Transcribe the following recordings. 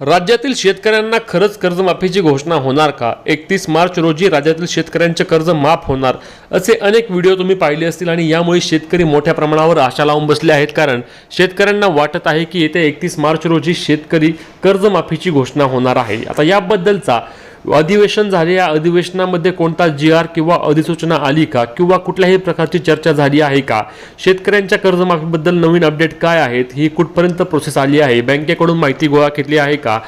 राज्यातील शेतकऱ्यांना खरंच कर्जमाफीची घोषणा होणार का? एकतीस मार्च रोजी राज्यातील शेतकऱ्यांचे कर्ज माफ होणार असे अनेक व्हिडिओ तुम्ही पाहिले असतील आणि यामुळे शेतकरी मोठ्या प्रमाणावर आशा लावून बसले आहेत कारण शेतकऱ्यांना वाटत आहे की येत्या एकतीस मार्च रोजी शेतकरी कर्जमाफीची घोषणा होणार आहे. आता याबद्दलचा अधिवेशन झाले या अधिवेशनामध्ये कोणता जी आर किंवा अधिसूचना आली का? किंवा कुठल्याही प्रकारची चर्चा झाली आहे का? शेतकऱ्यांच्या कर्जमाफीबद्दल नवीन अपडेट काय आहेत? ही कुठपर्यंत प्रोसेस आली आहे? बँकेकडून माहिती गोळा घेतली आहे का?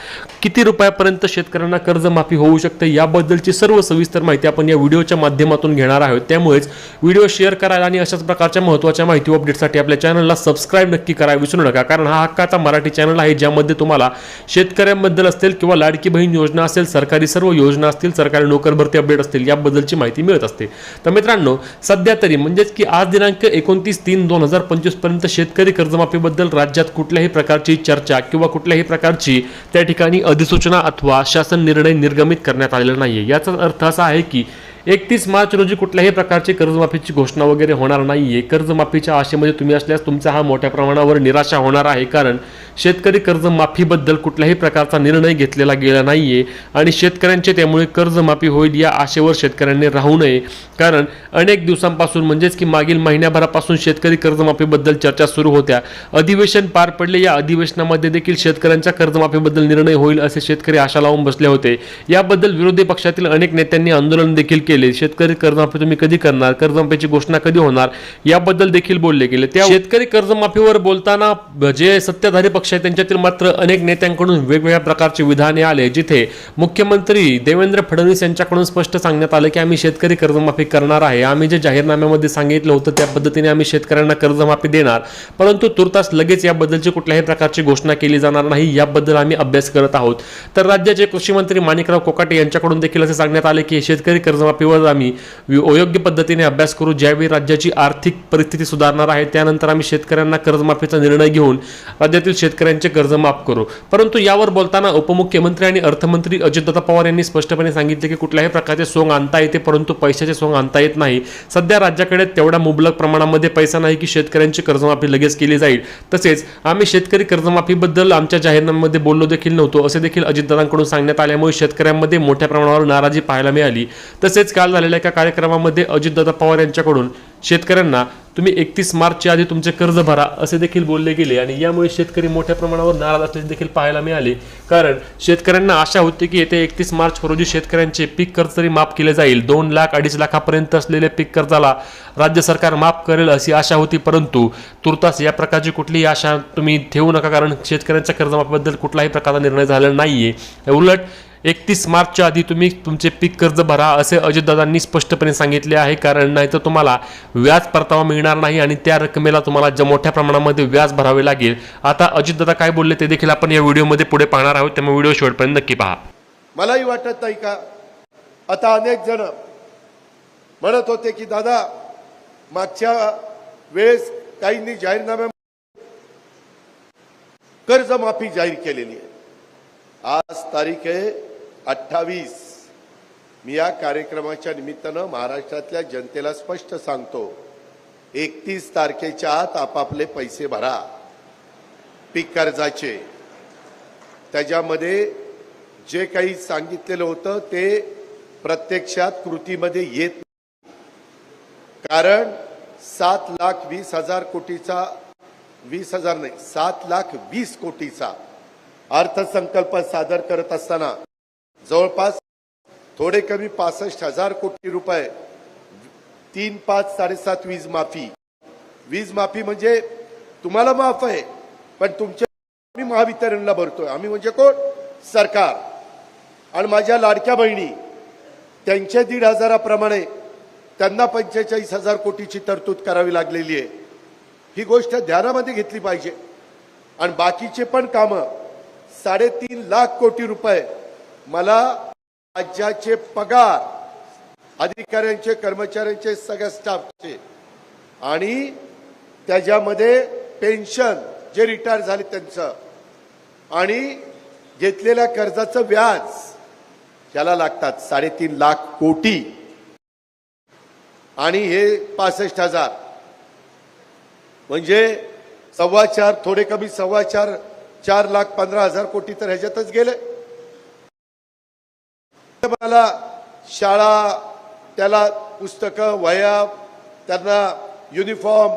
किती रुपयापर्यंत शेतकऱ्यांना कर्जमाफी होऊ शकते? याबद्दलची सर्व सविस्तर माहिती आपण या व्हिडिओच्या माध्यमातून घेणार आहोत. त्यामुळेच व्हिडिओ शेअर करायला आणि अशाच प्रकारच्या महत्त्वाच्या माहिती अपडेटसाठी आपल्या चॅनलला सबस्क्राईब नक्की करायला विसरू नका. कारण हा हक्काचा मराठी चॅनल आहे ज्यामध्ये तुम्हाला शेतकऱ्यांबद्दल असेल किंवा लाडकी बहीण योजना असेल सरकारी सर्व योजना असतील सरकारी नोकर भरती अपडेट असतील याबद्दलची माहिती मिळत असते. तर मित्रांनो सध्या तरी म्हणजेच की आज दिनांक एकोणतीस तीन दोन हजार पंचवीसपर्यंत शेतकरी कर्जमाफीबद्दल राज्यात कुठल्याही प्रकारची चर्चा किंवा कुठल्याही प्रकारची त्या ठिकाणी अधिसूचना अथवा शासन निर्णय निर्गमित करण्यात आलेला नाहीये. याचा अर्थ असा आहे की एकतीस मार्च रोजी कुठल्याही प्रकारची कर्जमाफीची घोषणा वगैरे होणार नाहीये. कर्जमाफीच्या आशेमध्ये तुम्ही असल्यास तुमचा हा मोठ्या प्रमाणावर निराशा होणार आहे. कारण शेतकरी कर्जमाफीबद्दल कुठल्याही प्रकारचा निर्णय घेतलेला गेला नाहीये आणि शेतकऱ्यांचे त्यामुळे कर्जमाफी होईल या आशेवर शेतकऱ्यांनी राहू नये. कारण अनेक दिवसांपासून म्हणजेच की मागील महिन्याभरापासून शेतकरी कर्जमाफीबद्दल चर्चा सुरू होत्या. अधिवेशन पार पडले या अधिवेशनामध्ये देखील शेतकऱ्यांच्या कर्जमाफीबद्दल निर्णय होईल असे शेतकरी आशा लावून बसले होते. याबद्दल विरोधी पक्षातील अनेक नेत्यांनी आंदोलन देखील केले. शेतकरी कर्जमाफी तुम्ही कधी करणार? कर्जमाफीची घोषणा कधी होणार? याबद्दल देखील बोलले गेले. त्या शेतकरी कर्जमाफीवर बोलताना जे सत्ताधारी पक्ष आहेत त्यांच्यातील मात्र अनेक नेत्यांकडून वेगवेगळ्या प्रकारचे विधाने आले जिथे मुख्यमंत्री देवेंद्र फडणवीस यांच्याकडून स्पष्ट सांगण्यात आलं की आम्ही शेतकरी कर्जमाफी करणार आहे. आम्ही जे जाहीरनाम्यामध्ये सांगितलं होतं त्या पद्धतीने आम्ही शेतकऱ्यांना कर्जमाफी देणार. परंतु तुर्तास लगेच याबद्दलची कुठल्याही प्रकारची घोषणा केली जाणार नाही याबद्दल आम्ही अभ्यास करत आहोत. तर राज्याचे कृषी मंत्री माणिकराव कोकाटे यांच्याकडून देखील असे सांगण्यात आले की शेतकरी कर्जमाफीवर आम्ही अयोग्य पद्धतीने अभ्यास करू. ज्यावेळी राज्याची आर्थिक परिस्थिती सुधारणार आहे त्यानंतर आम्ही शेतकऱ्यांना कर्जमाफीचा निर्णय घेऊन राज्यातील शेतकरी शेतकऱ्यांचे कर्ज माफ करू. परंतु यावर बोलताना उपमुख्यमंत्री आणि अर्थमंत्री अजितदादा पवार यांनी स्पष्टपणे सांगितले की कुठल्याही प्रकारचे सोंग आणता येते परंतु पैशाचे सोंग आणता येत नाही. सध्या राज्याकडे तेवढा मुबलक प्रमाणामध्ये पैसा नाही की शेतकऱ्यांची कर्जमाफी लगेच केली जाईल. तसेच आम्ही शेतकरी कर्जमाफीबद्दल आमच्या जाहीरनाम्यामध्ये बोललो देखील नव्हतो असे देखील अजितदादांकडून सांगण्यात आल्यामुळे शेतकऱ्यांमध्ये मोठ्या प्रमाणावर नाराजी पाहायला मिळाली. तसेच काल झालेल्या एका कार्यक्रमामध्ये अजितदादा पवार यांच्याकडून शेतकऱ्यांना तुम्ही एकतीस मार्चच्या आधी तुमचे कर्ज भरा असे देखील बोलले गेले आणि यामुळे शेतकरी मोठ्या प्रमाणावर नाराज असल्याचे देखील पाहायला मिळाले. कारण शेतकऱ्यांना आशा होती की येत्या एकतीस मार्च रोजी शेतकऱ्यांचे पीक कर्ज तरी माफ केले जाईल. दोन लाख अडीच लाखापर्यंत असलेले पीक कर्जाला राज्य सरकार माफ करेल अशी आशा होती परंतु तुर्तास या प्रकारची कुठलीही आशा तुम्ही ठेवू नका कारण शेतकऱ्यांच्या कर्जमाफीबद्दल कुठलाही प्रकारचा निर्णय झालेला नाहीये. उलट एकतीस मार्चच्या आधी तुम्ही तुमचे पीक कर्ज भरा असे अजितदादांनी स्पष्टपणे सांगितले आहे. कारण नाहीतर तुम्हाला व्याज परतावा मिळणार नाही आणि त्या रकमेला तुम्हाला ज मोठ्या प्रमाणामध्ये व्याज भरावे लागेल. आता अजितदादा काय बोलले ते देखील आपण या व्हिडिओमध्ये पुढे पाहणार आहोत. त्यामुळे व्हिडिओ शेवटपर्यंत नक्की पहा. मलाही वाटत नाही का? आता अनेक जण म्हणत होते की दादा मागच्या वेळेस काहींनी जाहीरनाम्या कर्जमाफी जाहीर केलेली आहे. आज तारीख आहे अठ्ठावीस. मी या कार्यक्रमाच्या निमित्तानं महाराष्ट्रातल्या जनतेला स्पष्ट सांगतो एकतीस तारखेच्या आत आपापले पैसे भरा. पीक कर्जाचे. त्याच्यामध्ये जे काही सांगितलेलं होतं ते प्रत्यक्षात कृतीमध्ये येत नाही. कारण सात लाख वीस हजार कोटीचा वीस हजार नाही सात लाख वीस कोटीचा अर्थसंकल्प सादर करत असताना जवळपास थोडे कमी पासष्ट हजार कोटी रुपये तीन पाच साडेसात वीज माफी. वीज माफी म्हणजे तुम्हाला माफ आहे पण तुमच्या आम्ही महावितरणला भरतोय. आम्ही म्हणजे कोण? सरकार. आणि माझ्या लाडक्या बहिणी त्यांच्या दीड हजाराप्रमाणे त्यांना पंचेचाळीस हजार कोटीची तरतूद करावी लागलेली आहे. ही गोष्ट ध्यानामध्ये घेतली पाहिजे. आणि बाकीचे पण कामं साडेतीन लाख कोटी रुपये मला राज्याचे पगार अधिकाऱ्यांचे कर्मचाऱ्यांचे सगळ्या स्टाफचे आणि त्याच्यामध्ये पेन्शन जे रिटायर झाले त्यांचं आणि घेतलेल्या कर्जाचं व्याज त्याला लागतात साडेतीन लाख कोटी. आणि हे पासष्ट हजार. म्हणजे सव्वा चार थोडे कमी सव्वा चार चार लाख पंधरा हजार कोटी तर ह्याच्यातच गेले. मला शाळा त्याला पुस्तकं वह्या त्यांना युनिफॉर्म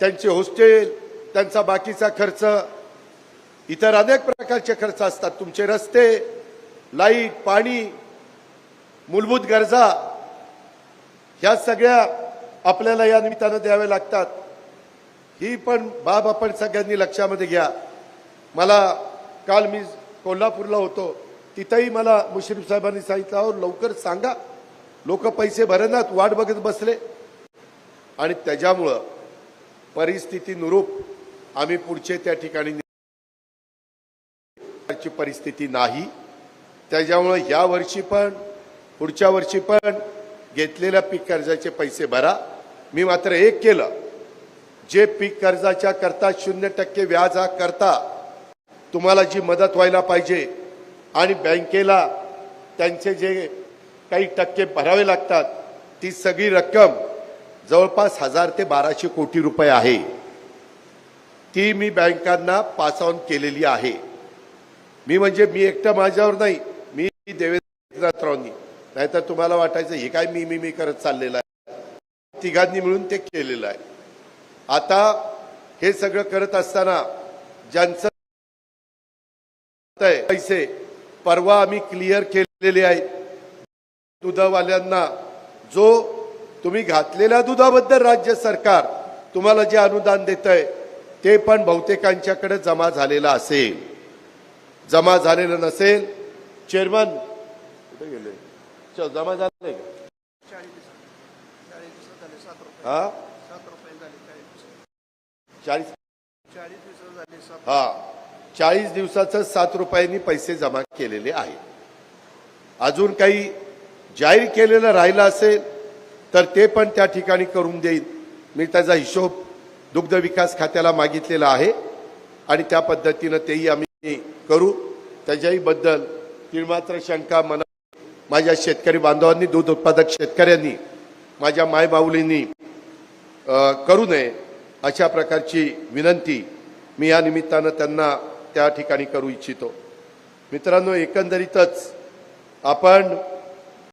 त्यांचे हॉस्टेल त्यांचा बाकीचा खर्च इतर अनेक प्रकारचे खर्च असतात. तुमचे रस्ते लाइट पाणी मूलभूत गरजा ह्या सगळ्या आपल्याला या निमित्तानं द्याव्या लागतात. ही पण बाब आपण सगळ्यांनी लक्षामध्ये घ्या. मला काल मी कोल्हापूरला होतो. तिथंही मला मुश्रीफ साहेबांनी सांगितलं अहो लवकर सांगा. लोक पैसे भरनात वाट बघत बसले. आणि त्याच्यामुळं परिस्थितीनुरूप आम्ही पुढचे त्या ठिकाणी परिस्थिती नाही. त्याच्यामुळं या वर्षी पण पुढच्या वर्षी पण घेतलेल्या पीक कर्जाचे पैसे भरा. मी मात्र एक केलं. जे पीक कर्जाच्या करता शून्य टक्के व्याज हा करता तुम्हाला जी मदत व्हायला पाहिजे आणि बँकेला त्यांचे जे काही टक्के भरावे लागतात ती सगळी रक्कम जवळपास हजार ते बाराशे कोटी रुपये आहे. ती मी बँकांना पास ऑन केलेली आहे. मी म्हणजे मी एकटं माझ्यावर नाही मी देवेंद्ररावांनी नाहीतर तुम्हाला वाटायचं हे काय मी मी मी करत चाललेलं आहे? तिघांनी मिळून ते केलेलं आहे. आता हे सगळं करत असताना ज्यांचं पैसे परवा आम्ही क्लिअर केलेले आहेत. दुधावाल्यांना जो तुम्ही घातलेल्या दुधाबद्दल राज्य सरकार तुम्हाला जे अनुदान देत आहे ते पण बहुतेकांच्याकडे जमा झालेलं असेल. जमा झालेलं नसेल चेअरमन कुठे गेले? जमा झाले हा? चाळीस हा. चाळीस दिवसाचं सात रुपयांनी पैसे जमा केलेले आहे अजून काही जाहीर केलेलं राहिलं असेल तर ते पण त्या ठिकाणी करून देईन. मी त्याचा हिशोब दुग्ध विकास खात्याला मागितलेला आहे आणि त्या पद्धतीनं तेही आम्ही करू. त्याच्याही बद्दल तिळमात्र शंका मना माझ्या शेतकरी बांधवांनी दूध उत्पादक शेतकऱ्यांनी माझ्या मायबाऊलींनी करू नये अशा प्रकारची विनंती मी या निमित्तानं त्यांना त्या ठिकाणी करू इच्छितो. मित्रांनो एकंदरीतच आपण